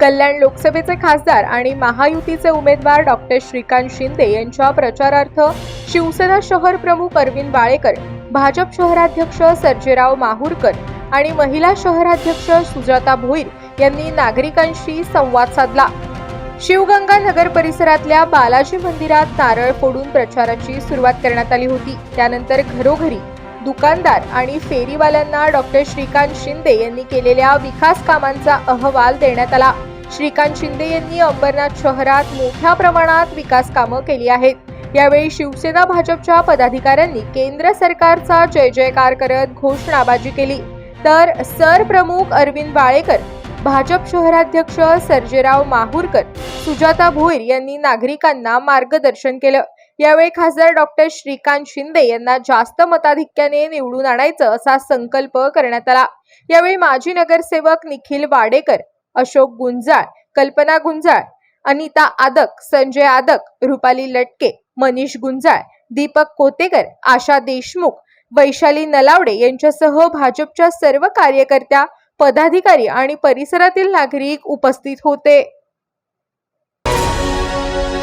कल्याण लोकसभेचे खासदार आणि महायुतीचे उमेदवार डॉक्टर श्रीकांत शिंदे यांच्या प्रचारार्थ शिवसेना शहर प्रमुख अरविंद बाळेकर भाजप शहराध्यक्ष सर्जेराव माहूरकर आणि महिला शहराध्यक्ष सुजाता भोईर यांनी नागरिकांशी संवाद साधला. शिवगंगा नगर परिसरातल्या बालाजी मंदिरात नारळ फोडून प्रचाराची सुरुवात करण्यात आली होती. त्यानंतर घरोघरी दुकानदार आणि फेरीवाल्यांना डॉक्टर श्रीकांत शिंदे यांनी केलेल्या विकास कामांचा अहवाल देण्यात आला. श्रीकांत शिंदे यांनी अंबरनाथ शहरात मोठ्या प्रमाणात विकास कामं केली आहेत. यावेळी शिवसेना भाजपच्या पदाधिकाऱ्यांनी केंद्र सरकारचा जय जयकार करत घोषणाबाजी केली. तर सर प्रमुख अरविंद बाळेकर भाजप शहराध्यक्ष सर्जेराव माहूरकर सुजाता भोईर यांनी नागरिकांना मार्गदर्शन केलं. यावेळी खासदार डॉक्टर श्रीकांत शिंदे यांना जास्त मताधिक्याने निवडून आणायचं असा संकल्प करण्यात आला. यावेळी माजी नगरसेवक निखिल वाडेकर अशोक गुंजाळ कल्पना गुंजाळ अनिता आदक संजय आदक रुपाली लटके मनीष गुंजाळ दीपक कोतेकर आशा देशमुख वैशाली नलावडे यांच्यासह भाजपच्या सर्व कार्यकर्त्या पदाधिकारी आणि परिसरातील नागरिक उपस्थित होते.